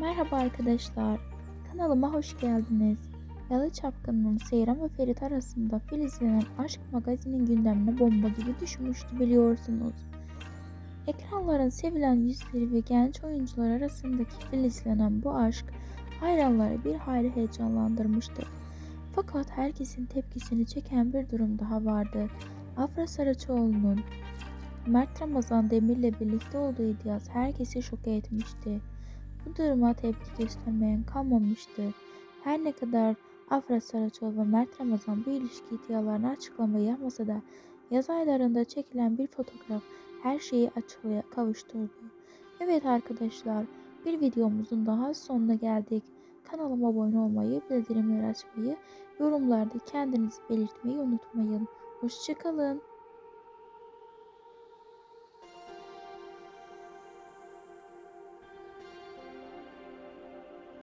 Merhaba arkadaşlar, kanalıma hoş geldiniz. Yalı Çapkın'ın Seyran ve Ferit arasında filizlenen aşk magazinin gündemine bomba gibi düşmüştü biliyorsunuz. Ekranların sevilen yüzleri ve genç oyuncular arasındaki filizlenen bu aşk hayranları bir hayli heyecanlandırmıştı. Fakat herkesin tepkisini çeken bir durum daha vardı. Afra Saraçoğlu'nun Mert Ramazan Demir'le birlikte olduğu iddiası herkesi şok etmişti. Bu duruma tepki göstermeyen kalmamıştı. Her ne kadar Afra Saraçoğlu ve Mert Ramazan bu ilişki iddialarını açıklamayı yapmasa da yaz aylarında çekilen bir fotoğraf her şeyi açıklığa kavuşturdu. Evet arkadaşlar bir videomuzun daha sonuna geldik. Kanalıma abone olmayı, bildirimleri açmayı, yorumlarda kendinizi belirtmeyi unutmayın. Hoşçakalın.